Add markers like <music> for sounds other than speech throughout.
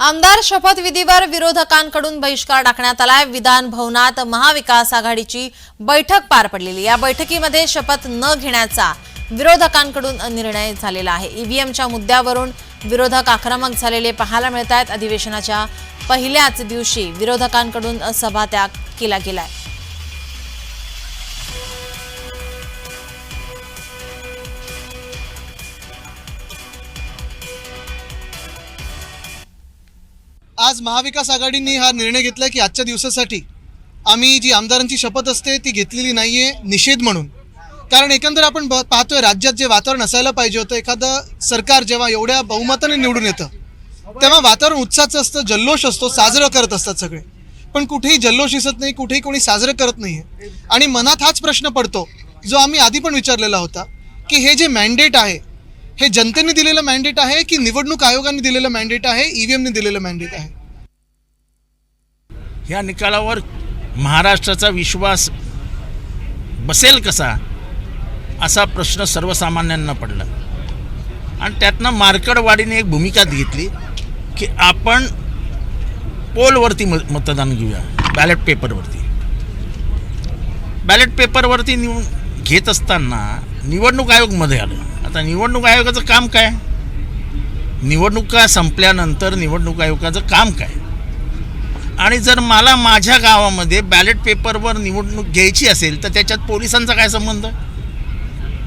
आमदार शपथविधीवर विरोधकांकडून बहिष्कार टाकण्यात आलाय. विधान भवनात महाविकास आघाडीची बैठक पार पडलेली. या बैठकीमध्ये शपथ न घेण्याचा विरोधकांकडून निर्णय झालेला आहे. ईव्हीएमच्या मुद्द्यावरून विरोधक आक्रमक झालेले पाहायला मिळत आहेत अधिवेशनाच्या पहिल्याच दिवशी विरोधकांकडून सभात्याग केला गेलाय. आज महाविकास आघाडीने हा निर्णय घेतला की आजच्या दिवसासाठी आम्ही जी आमदारांची शपथ असते ती घेतलेली नाहीये निषेध म्हणून. कारण एकंदर आपण पाहतोय राज्यात जे वातावरण असायला पाहिजे होतं एखादं सरकार जेव्हा एवढ्या बहुमताने निवडून येतं तेव्हा वातावरण उत्साहाचं असतं जल्लोष असतो साजरं करत असतात सगळे. पण कुठेही जल्लोष दिसत नाही कुठेही कोणी साजरं करत नाही आहे आणि मनात हाच प्रश्न पडतो जो आम्ही आधी पण विचारलेला होता की हे जे मॅन्डेट आहे हे जनतेने दिलेलं मॅन्डेट आहे की निवडणूक आयोगाने दिलेलं मॅन्डेट आहे ईव्हीएमने दिलेलं मॅन्डेट आहे? ह्या निकालावर महाराष्ट्राचा विश्वास बसेल कसा असा प्रश्न सर्वसामान्यांना पडला. आणि त्यातनं मार्कडवाडीने एक भूमिका घेतली की आपण पोलवरती म मतदान घेऊया बॅलेट पेपरवरती. बॅलेट पेपरवरती निव घेत असताना निवडणूक आयोगमध्ये आलं. आता निवडणूक आयोगाचं काम काय? निवडणुका संपल्यानंतर निवडणूक आयोगाचं काम काय? आणि जर मला माझ्या गावामध्ये बॅलेट पेपरवर निवडणूक घ्यायची असेल तर त्याच्यात पोलिसांचा काय संबंध?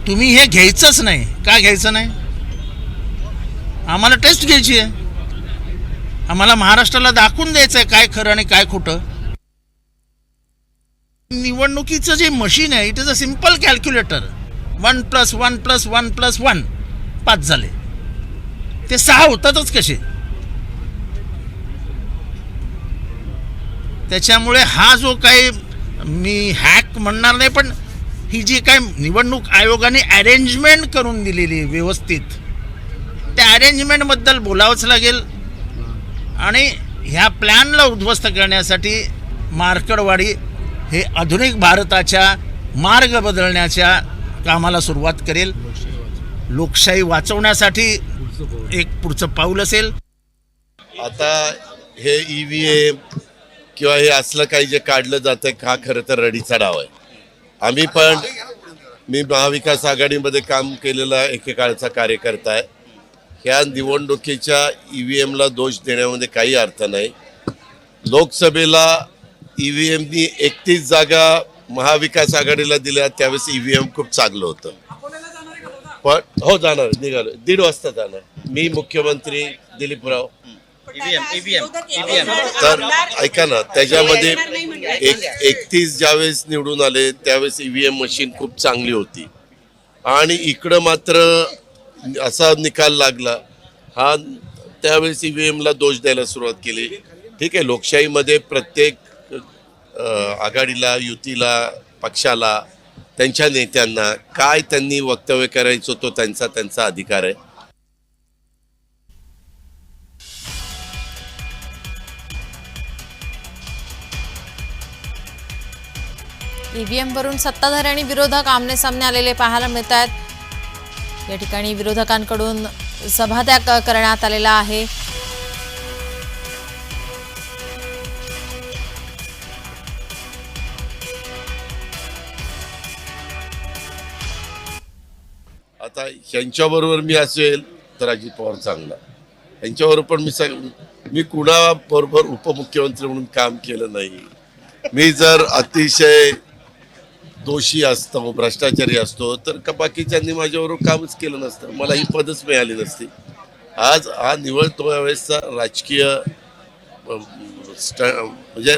तुम्ही हे घ्यायचंच नाही. का घ्यायचं नाही? आम्हाला टेस्ट घ्यायची आहे. आम्हाला महाराष्ट्राला दाखवून द्यायचं आहे काय खरं आणि काय खोटं. निवडणुकीचं जे मशीन आहे it is a simple calculator one plus one plus one plus one पाच झाले. ते सहा होतातच कसे? त्याच्यामुळे हा जो काही मी हॅक म्हणणार नाही पण ही जी काय निवडणूक आयोगाने अरेंजमेंट करून दिलेली व्यवस्थित त्या अरेंजमेंटबद्दल बोलावंच लागेल. आणि ह्या प्लॅनला उद्ध्वस्त करण्यासाठी मार्कडवाडी हे आधुनिक भारताच्या मार्ग बदलण्याच्या कामाला सुरुवात करेल. लोकशाही वाचवण्यासाठी एक पुढचं पाऊल असेल. आता हे ई व्ही एम किंवा हे असलं काही जे काढलं जातं हा खरं तर रडीचा डाव आहे. आम्ही पण मी महाविकास आघाडीमध्ये काम केलेला एकेकाळचा कार्यकर्ता आहे. ह्या निवडणुकीच्या ई व्ही एमला दोष देण्यामध्ये काही अर्थ नाही. लोकसभेला ई व्ही एमनी एकतीस जागा महाविकास आघाडीला दिल्या त्यावेळेस ई व्ही एम खूप चांगलं होतं. पण हो जाणार निघालो दीड वाजता जाणार मी मुख्यमंत्री दिलीपराव. तर ऐका ना त्याच्यामध्ये एक एकतीस ज्यावेळेस निवडून आले त्यावेळेस ईव्हीएम मशीन खूप चांगली होती. आणि इकडं मात्र असा निकाल लागला. हा त्यावेळेस ईव्हीएमला दोष द्यायला सुरुवात केली. ठीक आहे लोकशाहीमध्ये प्रत्येक आघाडीला युतीला पक्षाला त्यांच्या नेत्यांना काय त्यांनी वक्तव्य करायचं तो त्यांचा त्यांचा अधिकार आहे. ईव्हीएम वरून सत्ताधारी आणि विरोधक आमने सामने आलेले पाहायला मिळत आहेत या ठिकाणी विरोधकांकडून सभात्याग करण्यात आलेला आहे. आता ह्यांच्याबरोबर मी असेल तर अजित पवार चांगला. ह्यांच्याबरोबर पण मी सांग मी कुणाबरोबर उपमुख्यमंत्री म्हणून काम केलं नाही. मी जर अतिशय दोषी असतो भ्रष्टाचारी असतो तर का बाकीच्यांनी माझ्याबरोबर कामच केलं नसतं. मला ही पदच मिळाली नसती. आज हा निवड तो वेळेसचा राजकीय स्ट- म्हणजे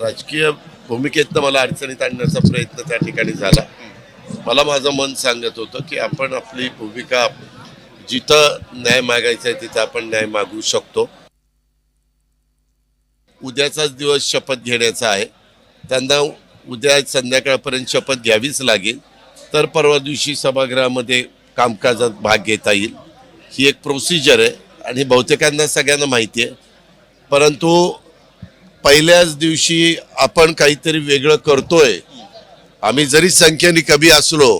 राजकीय भूमिकेतनं मला अडचणीत आणण्याचा प्रयत्न त्या ठिकाणी झाला. मला माझं मन सांगत होतं की आपण आपली भूमिका जिथं न्याय मागायचा आहे तिथं आपण न्याय मागू शकतो. उद्याचाच दिवस शपथ घेण्याचा आहे. त्यांना उद्या संध्याकाळपर्यंत शपथ घ्यावीच लागेल. तर परवा दिवशी सभागृहामध्ये कामकाजात भाग घेता येईल. ही एक प्रोसिजर आहे आणि बहुतेकांना सगळ्यांना माहिती आहे. परंतु पहिल्याच दिवशी आपण काहीतरी वेगळं करतोय. आम्ही जरी संख्येने कमी असलो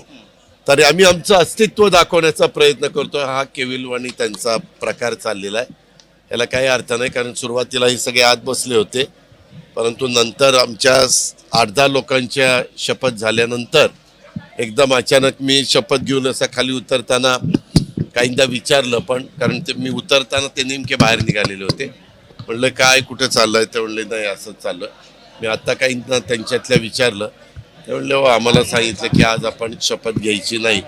तरी आम्ही आमचं अस्तित्व दाखवण्याचा प्रयत्न करतोय. हा केविलवाणी त्यांचा प्रकार चाललेला आहे. याला काही अर्थ नाही कारण सुरुवातीला हे सगळे आत बसले होते. परंतु नंतर आमच्या आठ दहा लोकांच्या शपथ झाल्यानंतर एकदम अचानक मी शपथ घेऊन असा खाली उतरताना काहींदा विचारलं पण कारण ते मी उतरताना ते नेमके बाहेर निघालेले होते. म्हणलं काय कुठं चाललंय? ते म्हणले नाही असंच चाललं. मी आत्ता काहींना त्यांच्यातल्या विचारलं. ते म्हणले हो आम्हाला सांगितलं की आज आपण शपथ घ्यायची नाही.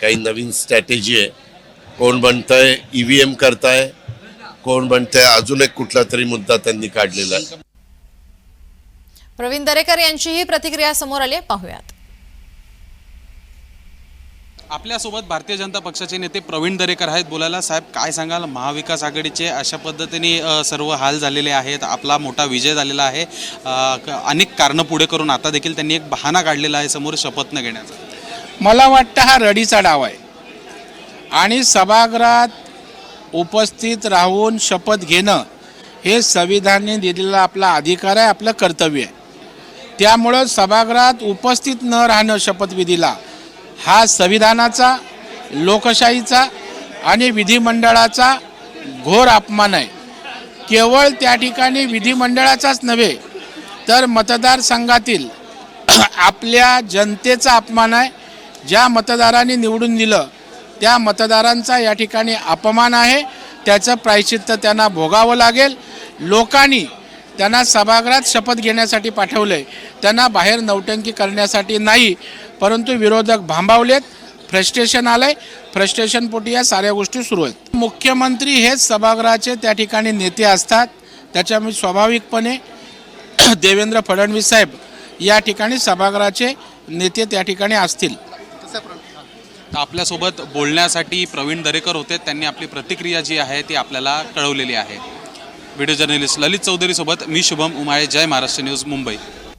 काही नवीन स्ट्रॅटेजी आहे. कोण म्हणतंय ई व्ही एम करताय? कोण म्हणतंय अजून एक कुठला तरी मुद्दा त्यांनी काढलेला आहे. प्रवीण दरेकर यांचीही प्रतिक्रिया समोर आली आहे. पाहूयात. आपल्यासोबत भारतीय जनता पक्षाचे नेते प्रवीण दरेकर आहेत. बोलायला साहेब काय सांगाल? महाविकास आघाडीचे अशा पद्धतीने सर्व हाल झालेले आहेत. आपला मोठा विजय झालेला आहे. अनेक कारणं पुढे करून आता देखील त्यांनी एक बहाणा काढलेला आहे समोर शपथ न घेण्याचा. मला वाटतं हा रडीचा डाव आहे. आणि सभागृहात उपस्थित राहून शपथ घेणं हे संविधानाने दिलेला आपला अधिकार आहे आपलं कर्तव्य आहे. त्यामुळं सभागृहात उपस्थित न राहणं शपथविधीला हा संविधानाचा लोकशाहीचा आणि विधिमंडळाचा घोर अपमान आहे. केवळ त्या ठिकाणी विधिमंडळाचाच नव्हे तर मतदारसंघातील <clears throat> आपल्या जनतेचा अपमान आहे. ज्या मतदारांनी निवडून दिलं त्या मतदारांचा या ठिकाणी अपमान आहे. त्याचं प्रायश्चित्त त्यांना भोगावं लागेल. लोकांनी त्यांना सभागृहात शपथ घेण्यासाठी पाठवलं आहे त्यांना बाहेर नौटंकी करण्यासाठी नाही परंतु विरोधक भांबावलेत फ्रस्ट्रेशन आलंय. फ्रस्ट्रेशनपोटी या साऱ्या गोष्टी सुरू आहेत. मुख्यमंत्री हेच सभागृहाचे त्या ठिकाणी नेते असतात त्याच्यामुळे स्वाभाविकपणे <clears throat> देवेंद्र फडणवीस साहेब या ठिकाणी सभागृहाचे नेते त्या ठिकाणी असतील. आपल्यासोबत बोलण्यासाठी प्रवीण दरेकर होते त्यांनी आपली प्रतिक्रिया जी आहे ती आपल्याला कळवलेली आहे. व्हिडिओ जर्नलिस्ट ललित चौधरीसोबत मी शुभम उमाळे जय महाराष्ट्र न्यूज मुंबई.